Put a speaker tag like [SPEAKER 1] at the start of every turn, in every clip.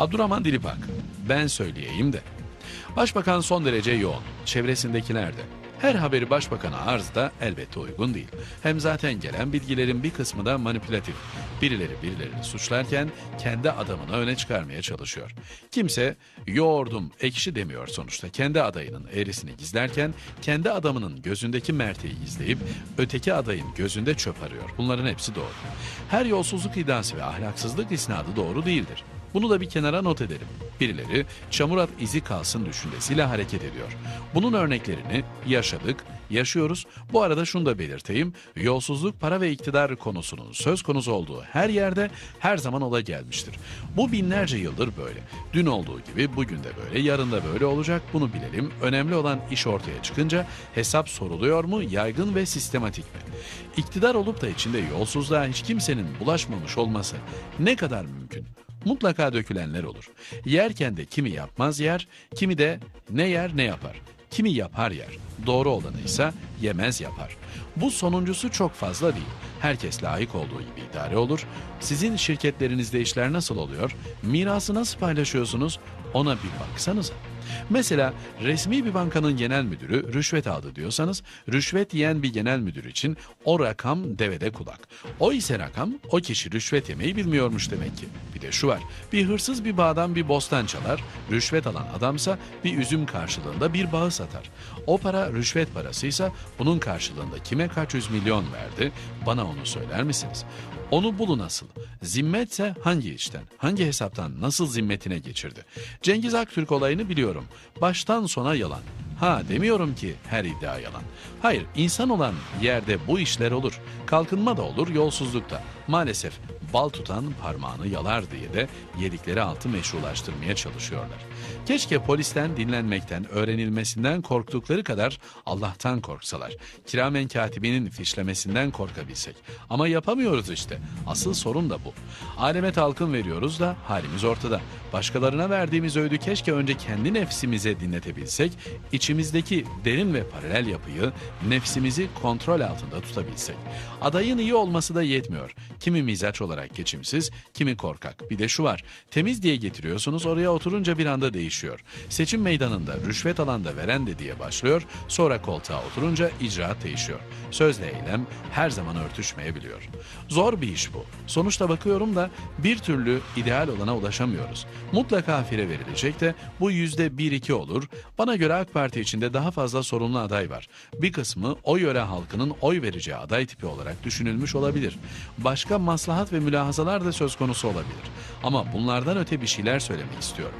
[SPEAKER 1] Abdurrahman Dilipak, ben söyleyeyim de. Başbakan son derece yoğun, çevresindekiler de. Her haberi başbakana arz da elbette uygun değil. Hem zaten gelen bilgilerin bir kısmı da manipülatif. Birileri birilerini suçlarken kendi adamını öne çıkarmaya çalışıyor. Kimse yoğurdum ekşi demiyor sonuçta. Kendi adayının eğrisini gizlerken kendi adamının gözündeki merteği gizleyip öteki adayın gözünde çöp arıyor. Bunların hepsi doğru. Her yolsuzluk iddiası ve ahlaksızlık isnadı doğru değildir. Bunu da bir kenara not edelim. Birileri çamurat izi kalsın düşüncesiyle hareket ediyor. Bunun örneklerini yaşadık, yaşıyoruz. Bu arada şunu da belirteyim. Yolsuzluk, para ve iktidar konusunun söz konusu olduğu her yerde her zaman ola gelmiştir. Bu binlerce yıldır böyle. Dün olduğu gibi bugün de böyle, yarın da böyle olacak. Bunu bilelim. Önemli olan iş ortaya çıkınca hesap soruluyor mu, yaygın ve sistematik mi? İktidar olup da içinde yolsuzluğa hiç kimsenin bulaşmamış olması ne kadar mümkün? Mutlaka dökülenler olur. Yerken de kimi yapmaz yer, kimi de ne yer ne yapar. Kimi yapar yer. Doğru olanı ise yemez yapar. Bu sonuncusu çok fazla değil. Herkes layık olduğu gibi idare olur. Sizin şirketlerinizde işler nasıl oluyor? Mirası nasıl paylaşıyorsunuz? Ona bir baksanıza. Mesela resmi bir bankanın genel müdürü rüşvet aldı diyorsanız rüşvet yiyen bir genel müdür için o rakam devede kulak. O ise rakam o kişi rüşvet yemeyi bilmiyormuş demek ki. Bir de şu var bir hırsız bir bağdan bir bostan çalar rüşvet alan adamsa bir üzüm karşılığında bir bağı satar. O para rüşvet parasıysa bunun karşılığında kime kaç yüz milyon verdi bana onu söyler misiniz? Onu bulu nasıl? Zimmetse hangi işten, hangi hesaptan nasıl zimmetine geçirdi? Cengiz Aktürk olayını biliyorum. Baştan sona yalan. Ha demiyorum ki her iddia yalan. Hayır insan olan yerde bu işler olur. Kalkınma da olur, yolsuzluk da. Maalesef bal tutan parmağını yalar diye de yedikleri altı meşrulaştırmaya çalışıyorlar. Keşke polisten dinlenmekten, öğrenilmesinden korktukları kadar Allah'tan korksalar. Kiramen katibinin fişlemesinden korkabilsek. Ama yapamıyoruz işte. Asıl sorun da bu. Aleme talkın veriyoruz da halimiz ortada. Başkalarına verdiğimiz öğüdü keşke önce kendi nefsimize dinletebilsek, içimizdeki derin ve paralel yapıyı, nefsimizi kontrol altında tutabilsek. Adayın iyi olması da yetmiyor. Kimi mizaç olarak geçimsiz, kimi korkak. Bir de şu var, temiz diye getiriyorsunuz oraya oturunca bir anda değişiyor. Seçim meydanında rüşvet alan da veren de diye başlıyor, sonra koltuğa oturunca icraat değişiyor. Sözle eylem her zaman örtüşmeyebiliyor. Zor bir iş bu. Sonuçta bakıyorum da bir türlü ideal olana ulaşamıyoruz. Mutlaka fire verilecek de bu yüzde bir iki olur. Bana göre AK Parti içinde daha fazla sorumlu aday var. Bir kısmı o yöre halkının oy vereceği aday tipi olarak düşünülmüş olabilir. Başka maslahat ve mülahazalar da söz konusu olabilir. Ama bunlardan öte bir şeyler söylemek istiyorum.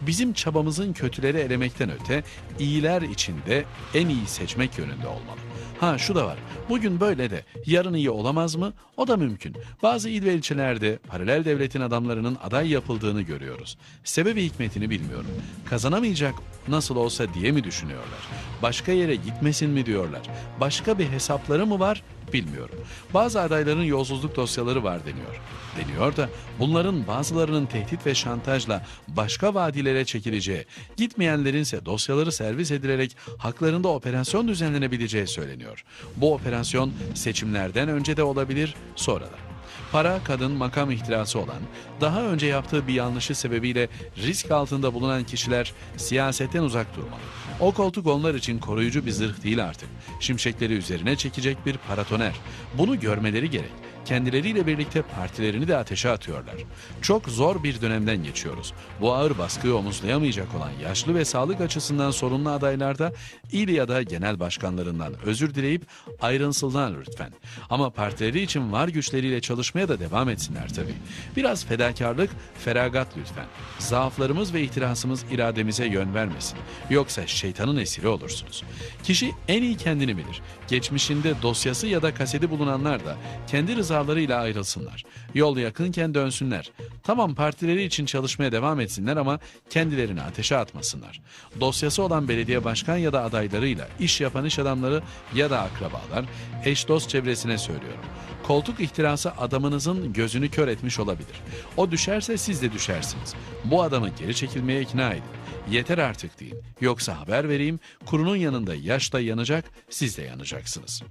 [SPEAKER 1] Bizim çabamızın kötüleri elemekten öte iyiler içinde en iyi seçmek yönünde olmalı. Ha şu da var. Bugün böyle de yarın iyi olamaz mı? O da mümkün. Bazı il ve ilçelerde paralel devletin adamlarının aday yapıldığını görüyoruz. Sebebi hikmetini bilmiyorum. Kazanamayacak nasıl olsa diye mi düşünüyorlar? Başka yere gitmesin mi diyorlar? Başka bir hesapları mı var? Bilmiyorum. Bazı adayların yolsuzluk dosyaları var deniyor. Deniyor da bunların bazılarının tehdit ve şantajla başka vadilere çekileceği, gitmeyenlerin ise dosyaları servis edilerek haklarında operasyon düzenlenebileceği söyleniyor. Bu operasyon seçimlerden önce de olabilir, sonra da. Para, kadın, makam ihtirası olan, daha önce yaptığı bir yanlışı sebebiyle risk altında bulunan kişiler siyasetten uzak durmalı. O koltuk onlar için koruyucu bir zırh değil artık. Şimşekleri üzerine çekecek bir paratoner. Bunu görmeleri gerek. Kendileriyle birlikte partilerini de ateşe atıyorlar. Çok zor bir dönemden geçiyoruz. Bu ağır baskıyı omuzlayamayacak olan yaşlı ve sağlık açısından sorunlu adaylarda il ya da genel başkanlarından özür dileyip ayrınsınlar lütfen. Ama partileri için var güçleriyle çalışmaya da devam etsinler tabii. Biraz fedakarlık, feragat lütfen. Zaaflarımız ve ihtirasımız irademize yön vermesin. Yoksa şeytanın esiri olursunuz. Kişi en iyi kendini bilir. Geçmişinde dosyası ya da kaseti bulunanlar da kendi rızalarıyla ayrılsınlar. Yol yakınken dönsünler. Tamam partileri için çalışmaya devam etsinler ama kendilerini ateşe atmasınlar. Dosyası olan belediye başkan ya da adaylarıyla iş yapan iş adamları ya da akrabalar, eş dost çevresine söylüyorum. Koltuk ihtirası adamınızın gözünü kör etmiş olabilir. O düşerse siz de düşersiniz. Bu adamı geri çekilmeye ikna edin. Yeter artık deyin. Yoksa haber vereyim, kurunun yanında yaş da yanacak, siz de yanacaksınız.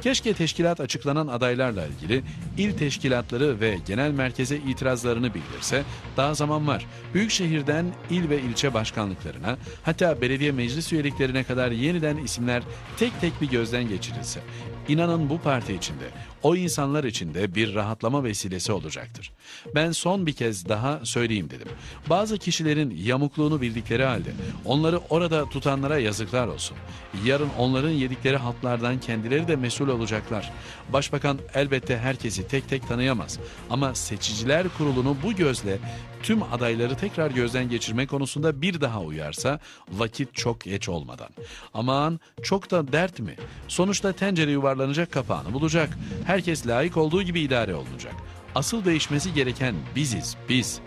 [SPEAKER 1] Keşke teşkilat açıklanan adaylarla ilgili il teşkilatları ve genel merkeze itirazlarını bildirse, daha zaman var. Büyük şehirden il ve ilçe başkanlıklarına, hatta belediye meclis üyeliklerine kadar yeniden isimler tek tek bir gözden geçirilse, İnanın bu parti içinde, o insanlar içinde bir rahatlama vesilesi olacaktır. Ben son bir kez daha söyleyeyim dedim. Bazı kişilerin yamukluğunu bildikleri halde onları orada tutanlara yazıklar olsun. Yarın onların yedikleri haltlardan kendileri de mesul olacaklar. Başbakan elbette herkesi tek tek tanıyamaz. Ama seçiciler kurulunu bu gözle tüm adayları tekrar gözden geçirme konusunda bir daha uyarsa vakit çok geç olmadan. Aman çok da dert mi? Sonuçta tencere yuvarlanacak kapağını bulacak. Herkes layık olduğu gibi idare olunacak. Asıl değişmesi gereken biziz, biz.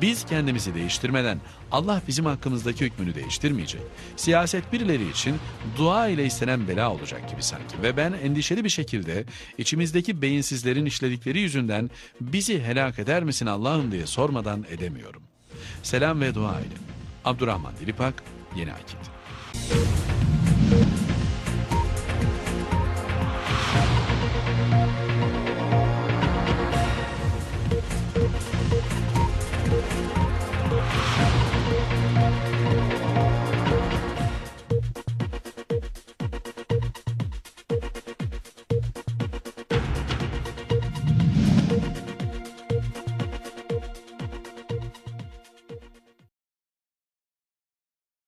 [SPEAKER 1] Biz kendimizi değiştirmeden Allah bizim hakkımızdaki hükmünü değiştirmeyecek. Siyaset birileri için dua ile istenen bela olacak gibi sanki. Ve ben endişeli bir şekilde içimizdeki beyinsizlerin işledikleri yüzünden bizi helak eder misin Allah'ım diye sormadan edemiyorum. Selam ve dua ile. Abdurrahman Dilipak, Yeni Akit.